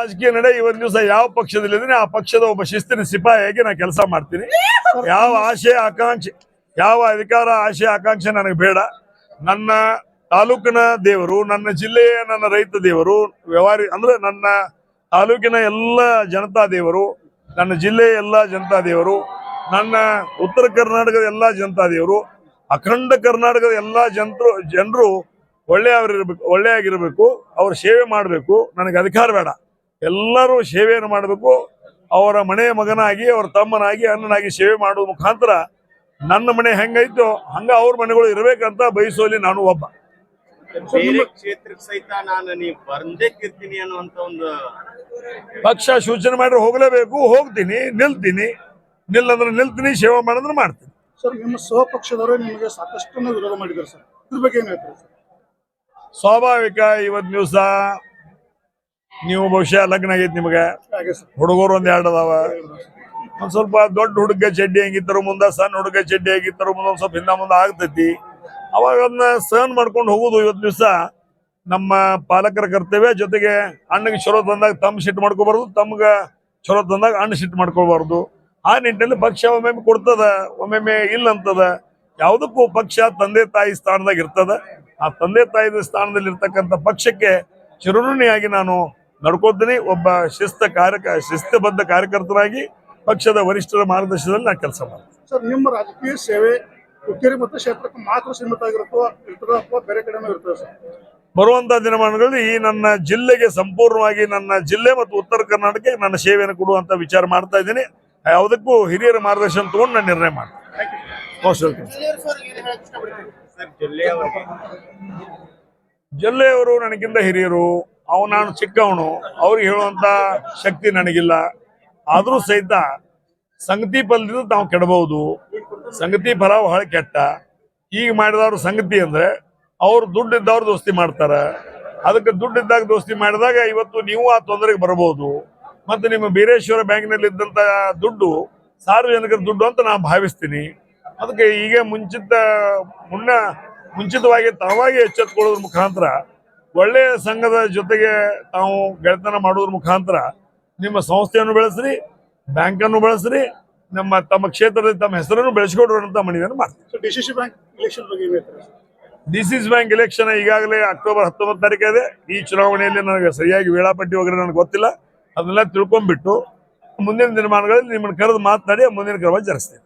ರಾಜಕೀಯ ನಡೆ ಇವತ್ತು ದಿವಸ ಯಾವ ಪಕ್ಷದಲ್ಲಿದ್ದೀನಿ ಆ ಪಕ್ಷದ ಒಬ್ಬ ಶಿಸ್ತಿನ ಸಿಪಾಯಿಯಾಗಿ ನಾ ಕೆಲಸ ಮಾಡ್ತೀನಿ. ಯಾವ ಆಶೆ ಆಕಾಂಕ್ಷೆ, ಯಾವ ಅಧಿಕಾರ ಆಶೆ ಆಕಾಂಕ್ಷೆ ನನಗೆ ಬೇಡ. ನನ್ನ ತಾಲೂಕಿನ ದೇವರು, ನನ್ನ ಜಿಲ್ಲೆಯ ನನ್ನ ರೈತ ದೇವರು, ವ್ಯವಹಾರಿ ಅಂದ್ರೆ ನನ್ನ ತಾಲೂಕಿನ ಎಲ್ಲ ಜನತಾ ದೇವರು, ನನ್ನ ಜಿಲ್ಲೆಯ ಎಲ್ಲ ಜನತಾ ದೇವರು, ನನ್ನ ಉತ್ತರ ಕರ್ನಾಟಕದ ಎಲ್ಲ ಜನತಾ ದೇವರು, ಅಖಂಡ ಕರ್ನಾಟಕದ ಎಲ್ಲ ಜನರು ಜನರು ಒಳ್ಳೆಯವರಿರ್ಬೇಕು, ಒಳ್ಳೆಯಾಗಿರ್ಬೇಕು, ಅವ್ರ ಸೇವೆ ಮಾಡಬೇಕು, ನನಗೆ ಅಧಿಕಾರ ಬೇಡ. ಎಲ್ಲರೂ ಸೇವೆಯನ್ನು ಮಾಡಬೇಕು. ಅವರ ಮನೆಯ ಮಗನಾಗಿ ಅವರ ತಮ್ಮನಾಗಿ ಅಣ್ಣನಾಗಿ ಸೇವೆ ಮಾಡುವ ಮುಖಾಂತರ ನನ್ನ ಮನೆ ಹೆಂಗೈತೋ ಹಂಗ ಅವ್ರ ಮನೆಗಳು ಇರಬೇಕಂತ ಬಯಸೋಲಿ ನಾನು ಒಬ್ಬ. ಬೇರೆ ಕ್ಷೇತ್ರಕ್ಕೆ ಸಹಿತ ನಾನು ನೀವು ಬಂದೇ ಕಿರ್ತೀನಿ ಅನ್ನುವಂತ ಒಂದು ಪಕ್ಷ ಸೂಚನೆ ಮಾಡಿದ್ರೆ ಹೋಗ್ಲೇಬೇಕು. ಹೋಗ್ತೀನಿ ನಿಲ್ತೀನಿ. ನಿಲ್ಲಂದ್ರೆ ನಿಲ್ತೀನಿ ಸೇವೆ ಮಾಡಿದ್ರೆ ಮಾಡ್ತೀನಿ. ಸರ್ ನಿಮ್ಮ ಸಹಪಕ್ಷದವರು ನಿಮಗೆ ಸಾಕಷ್ಟು ವಿರೋಧ ಮಾಡಿದ್ದಾರೆ ಸರ್. ಇದ್ರ ಬಗ್ಗೆ ಏನ್ ಹೇಳ್ತೀರಿ ಸರ್? ಸ್ವಾಭಾವಿಕ ಇವತ್ತು ದಿವಸ ನೀವು ಬಹುಶಃ ಲಗ್ನ ಆಗೈತಿ ನಿಮಗೆ. ಹುಡುಗರು ಒಂದ್ ಎರಡು ಅದಾವ. ಒಂದ್ ಸ್ವಲ್ಪ ದೊಡ್ಡ ಹುಡುಗ ಚಡ್ಡಿ ಹೆಂಗಿತ್ತರೋ ಮುಂದ ಸಣ್ಣ ಹುಡುಗ ಚಡ್ಡಿ ಹೆಂಗಿತ್ತರೋ ಮುಂದೆ ಒಂದ್ ಸ್ವಲ್ಪ ಹಿಂದ ಮುಂದೆ ಆಗ್ತೈತಿ. ಅವಾಗ ಅದನ್ನ ಸಹನ್ ಮಾಡ್ಕೊಂಡು ಹೋಗುದು ಇವತ್ತು ದಿವಸ ನಮ್ಮ ಪಾಲಕರ ಕರ್ತವ್ಯ. ಜೊತೆಗೆ ಅಣ್ಣಗೆ ಚಲೋ ತಂದಾಗ ತಮ್ಮ ಸಿಟ್ಟು ಮಾಡ್ಕೋಬಾರ್ದು ತಮ್ಗ ಚಲೋ ತಂದಾಗ ಅಣ್ಣ ಸಿಟ್ಟು ಮಾಡ್ಕೋಬಾರ್ದು. ಆ ನಿಟ್ಟಿನಲ್ಲಿ ಪಕ್ಷ ಒಮ್ಮೊಮ್ಮೆ ಕೊಡ್ತದ ಒಮ್ಮೆ ಇಲ್ಲ ಅಂತದ. ಯಾವುದಕ್ಕೂ ಪಕ್ಷ ತಂದೆ ತಾಯಿ ಸ್ಥಾನದಾಗ ಇರ್ತದ. ಆ ತಂದೆ ತಾಯಿ ಸ್ಥಾನದಲ್ಲಿ ಇರ್ತಕ್ಕಂಥ ಪಕ್ಷಕ್ಕೆ ಚಿರುಣಿಯಾಗಿ ನಾನು ನಡ್ಕೋತೀನಿ ಒಬ್ಬ ಶಿಸ್ತ ಕಾರ್ಯಕ ಶಿಸ್ತಬದ್ಧ ಕಾರ್ಯಕರ್ತನಾಗಿ ಪಕ್ಷದ ವರಿಷ್ಠರ ಮಾರ್ಗದರ್ಶನದಲ್ಲಿ ನಾನು ಕೆಲಸ ಮಾಡ್ತೀನಿ. ಸರ್ ನಿಮ್ಮ ರಾಜಕೀಯ ಸೇವೆ ಹುಕ್ಕೇರಿ ಮತ್ತು ಕ್ಷೇತ್ರಕ್ಕೆ ಮಾತ್ರ ಸೀಮಿತ ಆಗಿರುತ್ತೋ ಇರ್ತದ ಅಥವಾ ಬೇರೆ ಕಡೆನೂ ಇರ್ತದೆ ಸರ್? ಬರುವಂತ ದಿನಮಾನಗಳಲ್ಲಿ ಈ ನನ್ನ ಜಿಲ್ಲೆಗೆ ಸಂಪೂರ್ಣವಾಗಿ ನನ್ನ ಜಿಲ್ಲೆ ಮತ್ತು ಉತ್ತರ ಕರ್ನಾಟಕಕ್ಕೆ ನನ್ನ ಸೇವೆಯನ್ನು ಕೊಡುವಂತ ವಿಚಾರ ಮಾಡ್ತಾ ಇದ್ದೀನಿ. ಯಾವುದಕ್ಕೂ ಹಿರಿಯರ ಮಾರ್ಗದರ್ಶನ ತಗೊಂಡು ನಾನು ನಿರ್ಣಯ ಮಾಡ್ತೀನಿ. ಮೋಸ್ಟ್ ವೆಲ್ಕಮ್ ಜಿಲ್ಲೆಯವರು ನನಗಿಂತ ಹಿರಿಯರು ಅವು ನಾನು ಚಿಕ್ಕವನು ಅವ್ರಿಗೆ ಹೇಳುವಂತ ಶಕ್ತಿ ನನಗಿಲ್ಲ. ಆದರೂ ಸಹಿತ ಸಂಗತಿ ಫಲದಿಂದ ನಾವು ಕೆಡಬಹುದು. ಸಂಗತಿ ಫಲ ಬಹಳ ಕೆಟ್ಟ. ಈಗ ಮಾಡಿದವ್ರ ಸಂಗತಿ ಅಂದ್ರೆ ಅವ್ರು ದುಡ್ಡಿದ್ದವ್ರು ದೋಸ್ತಿ ಮಾಡ್ತಾರ. ಅದಕ್ಕೆ ದುಡ್ಡಿದ್ದಾಗ ದೋಸ್ತಿ ಮಾಡಿದಾಗ ಇವತ್ತು ನೀವು ಆ ತೊಂದರೆಗೆ ಬರಬಹುದು. ಮತ್ತೆ ನಿಮ್ಮ ಬೀರೇಶ್ವರ ಬ್ಯಾಂಕ್ನಲ್ಲಿ ಇದ್ದಂತ ದುಡ್ಡು ಸಾರ್ವಜನಿಕರ ದುಡ್ಡು ಅಂತ ನಾನು ಭಾವಿಸ್ತೀನಿ. ಅದಕ್ಕೆ ಈಗ ಮುಂಚಿತ ಮುನ್ನ, ಮುಂಚಿತವಾಗಿ ತಾವಾಗಿ ಎಚ್ಚೆತ್ತುಕೊಳ್ಳೋದ್ರ ಮುಖಾಂತರ ಒಳ್ಳೆಯ ಸಂಘದ ಜೊತೆಗೆ ತಾವು ಗೆಳೆತನ ಮಾಡೋದ್ರ ಮುಖಾಂತರ ನಿಮ್ಮ ಸಂಸ್ಥೆಯನ್ನು ಬೆಳೆಸ್ರಿ ಬ್ಯಾಂಕನ್ನು ಬೆಳೆಸ್ರಿ ನಮ್ಮ ತಮ್ಮ ಕ್ಷೇತ್ರದಲ್ಲಿ ತಮ್ಮ ಹೆಸರನ್ನು ಬೆಳೆಸಿಕೊಡುವಂತ ಅಂತ ಮನವಿಯನ್ನು ಮಾಡ್ತೀವಿ D C C bank election ಬಗ್ಗೆ ಡಿ ಸಿ ಬ್ಯಾಂಕ್ ಎಲೆಕ್ಷನ್ ಈಗಾಗಲೇ ಅಕ್ಟೋಬರ್ ಹತ್ತೊಂಬತ್ತು ತಾರೀಕು ಇದೆ. ಈ ಚುನಾವಣೆಯಲ್ಲಿ ನನಗೆ ಸರಿಯಾಗಿ ವೇಳಾಪಟ್ಟಿ ಹೋಗಿ ನನಗೆ ಗೊತ್ತಿಲ್ಲ. ಅದನ್ನೆಲ್ಲ ತಿಳ್ಕೊಂಡ್ಬಿಟ್ಟು ಮುಂದಿನ ದಿನಮಾನಗಳಲ್ಲಿ ನಿಮ್ಮನ್ನು ಕರೆದು ಮಾತನಾಡಿ ಮುಂದಿನ ಕ್ರಮ ಜರುಗಿಸ್ತೇನೆ.